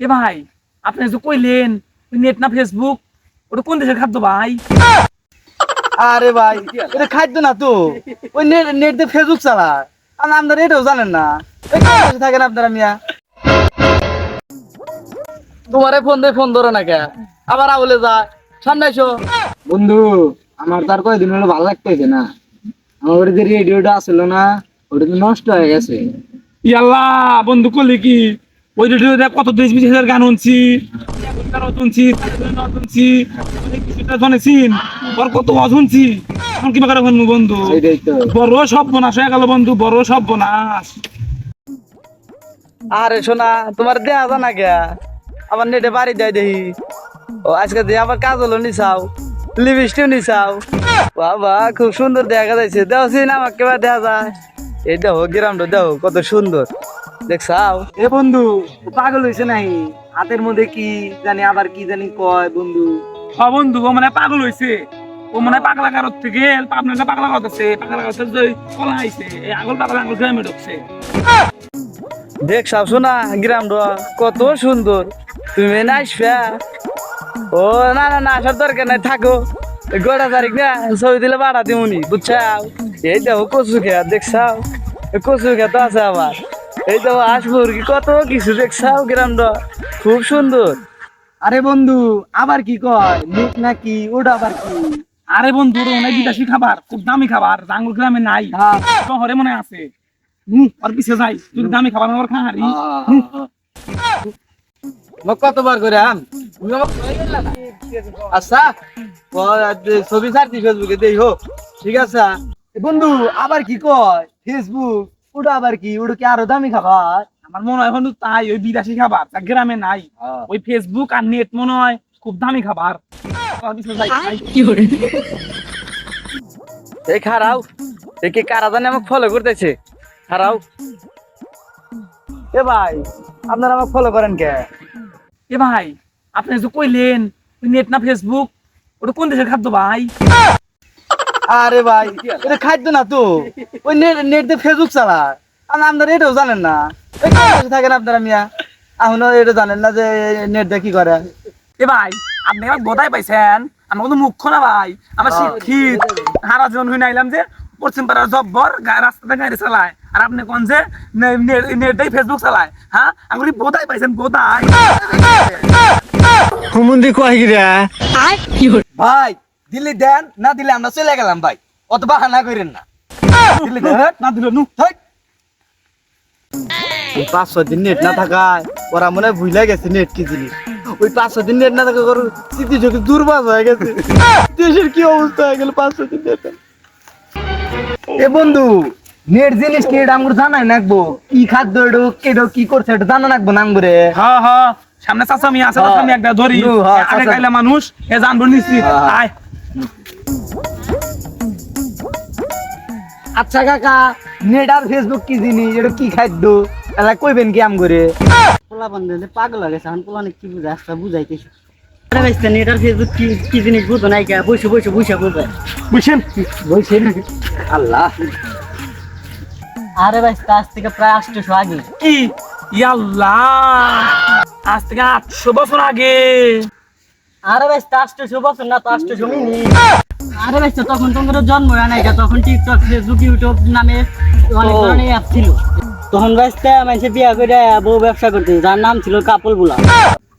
এ ভাই আপনি যে কইলেন নেট না ফেসবুক ওটা কোন দেশের খাদ্য ভাই? আরে ভাই এটা খাদ্য না তো। ওই নেট নেট দিয়ে ফেসবুক চালায়। আর আপনারা এটাও জানেন না। থাকেন আপনারা মিয়া? তোমারে ফোন দিয়ে ফোন ধরো না কে? আবার আবলে যা সামনে এসো বন্ধু আমার তার কয়দিন হলো ভালো লাগতেছে না। আমার ওটা যে রেডিওটা আসলো না ওটা তো নষ্ট হয়ে গেছে। ইয়াল্লা বন্ধু করলি কি? ওই রেডিওতে কত দেশ বিদেশের গান শুনছি। শুনছি শুনছি ওর কত শুনছি। এখন কি করে শুনব বন্ধু? বড় সর্বনাশ হয়ে গেল বন্ধু বড় সর্বনাশ। আরে শোনা তোমার দেয়া জানা কে? আবার নেটে বাড়ি দেয় দেখি। ও আজকে দিয়ে আবার কাজলও নিছাও লিপস্টিক নিছাও। বাবা খুব সুন্দর দেখা যাচ্ছে দেও সিন আমাকে দেখা যায়। এই দেখো গ্রামটা দেখো কত সুন্দর। দেখছাও? এ বন্ধু পাগল হয়েছে নাই হাতের মধ্যে কি জানি আবার কি জানি কয় বন্ধু? হ বন্ধু ও মানে পাগল হইছে। ও মানে পাগলা কারত থেকে আপনার পাগলা করতেছে পাগলা করতে যে কলা আইছে এই আগল পাগলা আঙুল গ্রামে ঢুকছে। দেখছাও শোনা গ্রামটা কত সুন্দর। তুমি না আসবে ও না না না আসার দরকার নাই থাকো। গোটা তারিখ না ছবি দিলে বাড়া দিমুনি বুঝছাও? এই দেখো কচু খেয়া দেখছাও? এই কচু খেয়া তো আছে আবার। এই দেখো আসবুর কি কত কিছু দেখছাও গ্রামটা? খুব সুন্দর। আরে বন্ধু আবার কি কয়? মুখ নাকি ওটা আবার কি? আরে বন্ধু ওর অনেক বিদেশি খাবার খুব দামি খাবার আঙুল গ্রামে নাই। হ্যাঁ। শহরে মনে আছে। হুম ওর পিছে যাই তুই দামি খাবার আমার খাহারি। মোক কতবার করে আম আচ্ছা ছবি ছাড়ছি ফেসবুকে দেই হো ঠিক আছে। বন্ধু আবার কি কয়? ফেসবুক। ওটা আবার কি? ওটা কি আরও দামি খাবার? আমার মনে হয় বন্ধু তাই ওই বিদেশি খাবার তা গ্রামে নাই। ওই ফেসবুক আর নেট মনে হয় খুব দামি খাবার। এই খারাও এ কি কারা জানে আমাকে ফলো করতেছে? খারাও। এ ভাই আপনারা আমাকে ফলো করেন কে? এ ভাই আপনি যে কইলেন নেট না ফেসবুক ওটা কোন দেশের খাদ্য ভাই? আরে ভাই এটা খাদ্য না তো। ওই নেট নেট দিয়ে ফেসবুক চালায়। আর আপনারা এটাও জানেন না। থাকেন আপনারা মিয়া। এখনও এটা জানেন না যে নেট দিয়ে কি করে। এ ভাই আপনি আমার গোদায় পাইছেন। আমার কোনো মুখ্য না ভাই। আমার শিক্ষিত। হারা জন হয়ে নাইলাম যে পশ্চিম পাড়ার জব্বর রাস্তাতে গাড়ি চালায়। আর আপনি কোন যে নেটটাই ফেসবুক চালায়। হ্যাঁ? আমি বোধাই পাইছেন বোধাই হুমুন্দি কয় গিরা ভাই দিল্লি দেন না দিলে আমরা চলে গেলাম ভাই। অত বাহানা করেন না। দিল্লি দেন না দিল নু হেই। ওই পাঁচ ছয় দিন নেট না থাকায় ওরা মনে হয় ভুলে গেছে নেট কি জিনিস। ওই পাঁচ ছয় দিন নেট না থাকা ওর স্মৃতি শক্তি দুর্বল হয়ে গেছে। দেশের কি অবস্থা হয়ে গেল পাঁচ ছয় দিন নেট এ? বন্ধু নেট জিনিস কি এটা আমার জানাই নাকবো? কি খাদ্য এটা কেটো কি করছে এটা জানা নাকবো নামবো রে। হ্যাঁ হ্যাঁ সামনে চাচামি আছে। চাচামি একটা ধরি। নু, আগে খাইলে মানুষ এ জানব নিশ্চিত। আয়। আচ্ছা কাকা নেট আর ফেসবুক কি জিনিস? এটা কি খাদ্য? এটা কইবেন কি আম করে? পোলা বন্ধু পাগল হয়ে গেছে এখন পোলা অনেক কি বুঝে আসতে বুঝাইতেছি। আরে ভাই নেট আর ফেসবুক কি কি জিনিস বুঝো নাই কে? বসে বসে বসে বুঝে বুঝছেন বসে আল্লাহ। আরে ভাই আজ থেকে প্রায় আটশোশো আগে। কি ইয়াল্লাহ। আজ থেকে আটশো বছর আগে। আরে ভাই আটশোশো বছর না তো আটশোশো মিনিট। আরে ভাই তখন তোমাদের জন্ম হয় নাই তখন টিকটক ফেসবুক ইউটিউব নামে অনেক ধরনের অ্যাপ ছিল। তখন মানুষে বিয়া করে বউ ব্যবসা করতে যার নাম ছিল কাপল বুলা।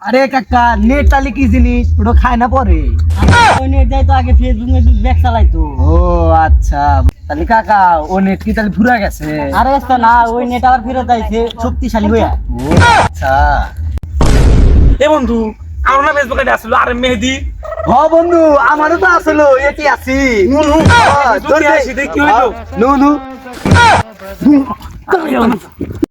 আরে কাকা নেট তালি কি জিনিস? ওটা খায় না পরে। ওই নেট যাই তো আগে ফেসবুক ব্যাগ চালাইতো। ও আচ্ছা। তাহলে কাকা ও নেট কি তাহলে ঘুরে গেছে? আরে ভাই না ওই নেট আবার ফেরত আইছে শক্তিশালী হইয়া। ও আচ্ছা। এ বন্ধু আমার না ফেসবুকে আসলো আরে মেহেদি। হ বন্ধু আমারও তো আসলো এটি আসি নু নু হ্যাঁ, যদি আসি? দেখি কি হইল। নু নু